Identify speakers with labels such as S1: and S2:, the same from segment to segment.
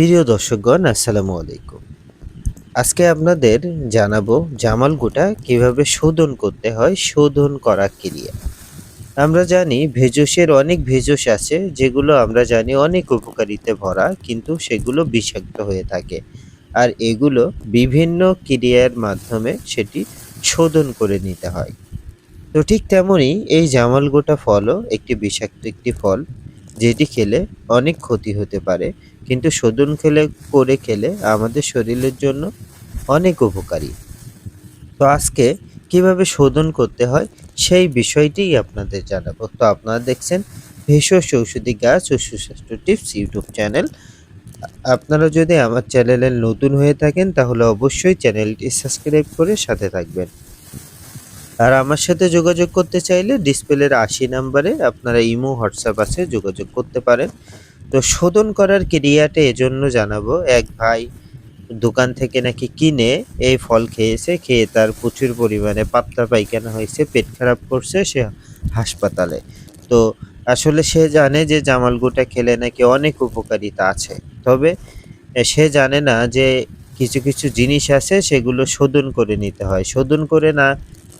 S1: প্রিয় দর্শকগণ, আসসালামু আলাইকুম। আজকে আপনাদের জানাব জামাল গোটা কীভাবে শোধন করতে হয়, শোধন করা ক্রিয়া। আমরা জানি ভেষজের অনেক ভেষজ আছে, যেগুলো আমরা জানি অনেক উপকারিতে ভরা, কিন্তু সেগুলো বিষাক্ত হয়ে থাকে। আর এগুলো বিভিন্ন ক্রিয়ার মাধ্যমে সেটি শোধন করে নিতে হয়। তো ঠিক তেমনই এই জামাল গোটা ফলও একটি বিষাক্ত একটি ফল। যেটি খেলে অনেক ক্ষতি হতে পারে, কিন্তু শোধন খেলে, করে খেলে আমাদের শরীরের জন্য অনেক উপকারী। তো আজকে কীভাবে শোধন করতে হয় সেই বিষয়টিই আপনাদের জানাব। তো আপনারা দেখছেন ভেষজ ঔষধি গাছ ও সুস্বাস্থ্য টিপস ইউটিউব চ্যানেল। আপনারা যদি আমার চ্যানেলের নতুন হয়ে থাকেন, তাহলে অবশ্যই চ্যানেলটি সাবস্ক্রাইব করে সাথে থাকবেন। আর আমার সাথে যোগাযোগ করতে চাইলে ডিসপ্লের আশি নাম্বারে আপনারা ইমো, হোয়াটসঅ্যাপ আছে, যোগাযোগ করতে পারেন। তো শোধন করার ক্রিয়াটা এজন্য জানাব, এক ভাই দোকান থেকে নাকি কিনে এই ফল খেয়েছে, খেয়ে তার প্রচুর পরিমাণে পাতলা পায়খানা হয়েছে, পেট খারাপ করছে, সে হাসপাতালে। তো আসলে সে জানে যে জামালগুটা খেলে নাকি অনেক উপকারিতা আছে। তবে সে জানে না যে কিছু কিছু জিনিস আছে, সেগুলো শোধন করে নিতে হয়। শোধন করে না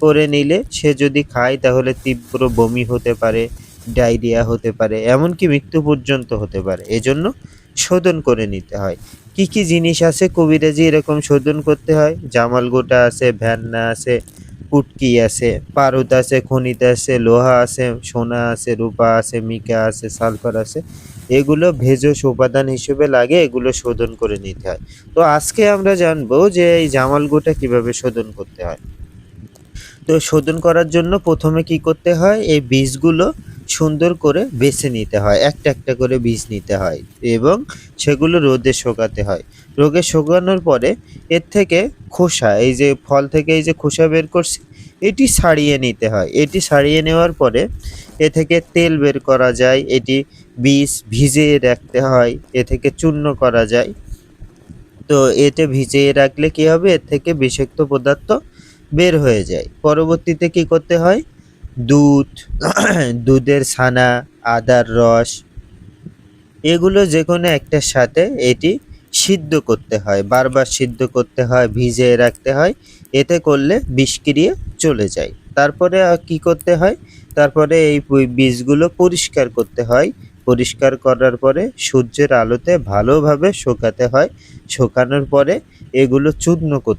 S1: করে নিলে সে যদি খায় তাহলে তীব্র বমি হতে পারে, ডায়রিয়া হতে পারে, এমনকি মৃত্যু পর্যন্ত হতে পারে। এজন্য শোধন করে নিতে হয়। কি কি জিনিস আছে কবিরাজি এরকম শোধন করতে হয়? জামাল গোটা আছে, ভ্যান্না আছে, পুটকি আছে পারদ আছে, খনিত আছে, লোহা আছে, সোনা আছে, রূপা আছে, মিকা আছে, সালফার আছে। এগুলো ভেষজ উপাদান হিসেবে লাগে, এগুলো শোধন করে নিতে হয়। তো আজকে আমরা জানব যে এই জামাল গোটা কীভাবে শোধন করতে হয়। তো শোধন করার জন্য প্রথমে কি করতে হয়? এই বীজগুলো সুন্দর করে বেছে নিতে হয়, একটা একটা করে বীজ নিতে হয় এবং সেগুলো রোদে শুকাতে হয়। রোদে শুকানোর পরে এর থেকে খোসা, এই যে ফল থেকে এই যে খোসা বের করছি, এটি ছাড়িয়ে নিতে হয়। এটি ছাড়িয়ে নেওয়ার পরে এ থেকে তেল বের করা যায়, এটি বীজ ভিজিয়ে রাখতে হয়, এ থেকে চূর্ণ করা যায়। তো এতে ভিজিয়ে রাখলে কি হবে? এর থেকে বিষাক্ত পদার্থ বের হয়ে যায়। পরবর্তীতে কি করতে হয়? দুধ, দুধের ছানা, আদার রস, এগুলো যে কোনো একটার সাথে এটি সিদ্ধ করতে হয়, বারবার সিদ্ধ করতে হয়, ভিজিয়ে রাখতে হয়, এতে করলে বিষক্রিয়া চলে যায়। তারপরে কি করতে হয়? তারপরে এই বীজগুলো পরিষ্কার করতে হয়। পরিষ্কার করার পরে সূর্যের আলোতে ভালোভাবে শুকাতে হয়। শুকানোর পরে এগুলো চূর্ণ করতে